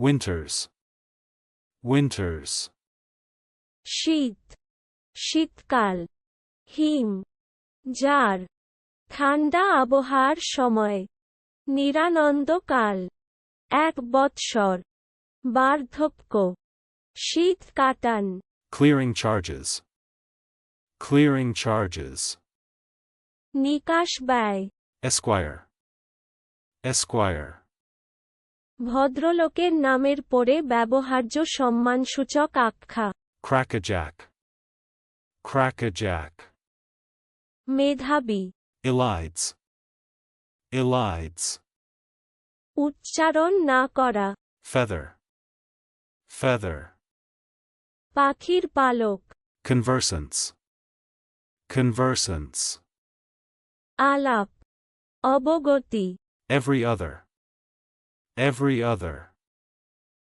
Winters. Winters. শীত শীতকাল হিম jar ঠান্ডা আবহাওয়ার সময় নিরানন্দকাল এক বৎসর বার্ধক্য শীত কাটান Clearing charges. Clearing charges. নিকাশ ব্যয় Esquire. Esquire. ভদ্রলোকের নামের পরে ব্যবহার্য সম্মানসূচক আখ্যা। ক্র্যাকাজ্যাক ক্র্যাকাজ্যাক মেধাবী। এলাইটস এলাইটস উচ্চারণ না করা। ফেদার ফেদার পাখির পালক। কনভার্সেন্স কনভার্সেন্স আলাপ। অবগতি। Every other Every other.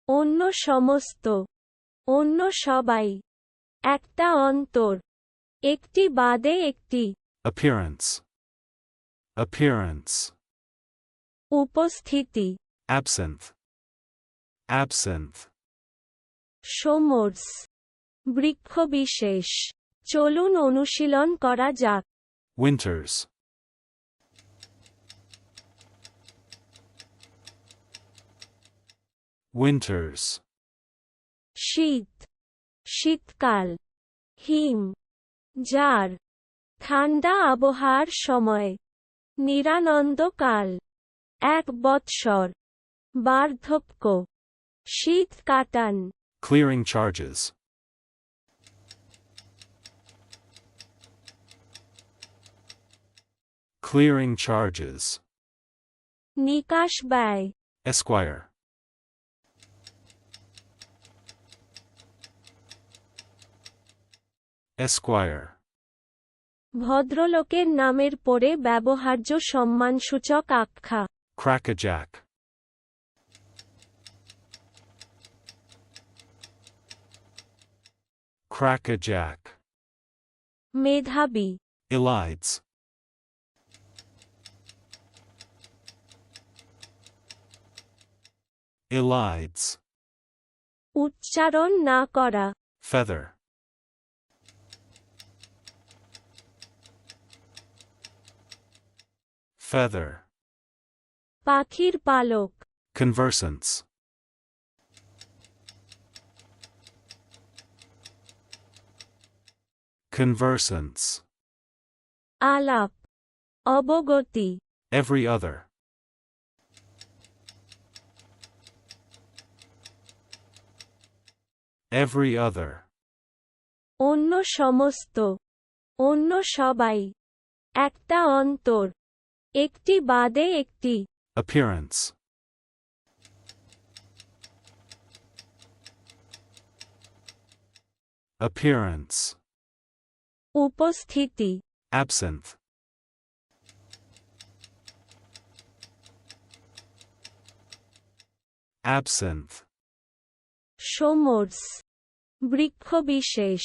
অন্য সমস্ত অন্য সবাই একটা অন্তর একটি বাদে একটি Appearance. Appearance. উপস্থিতি Absinthe. Absinthe. সোমর্স বৃক্ষবিশেষ চলুন অনুশীলন করা যাক Winters. Winters. শীত শীতকাল হিম জার ঠান্ডা আবহাওয়ার সময় নিরানন্দকাল এক বৎসর বার্ধক্য শীত কাটান Clearing charges. Clearing charges. নিকাশ ব্যয় Esquire. Esquire. ভদ্রলোকের নামের পরে ব্যবহার্য সম্মানসূচক আখ্যা Crackerjack. Crackerjack. মেধাবী Elides. Elides. উচ্চারণ না করা Feather. Feather. পাখির পালক Conversants. Conversants. আলাপ অবগতি Every other. Every other. অন্য সমস্ত অন্য সবাই একটা অন্তর একটি বাদে একটি Appearance. Appearance. উপস্থিতি Absinthe. Absinthe. সোমর্স বৃক্ষবিশেষ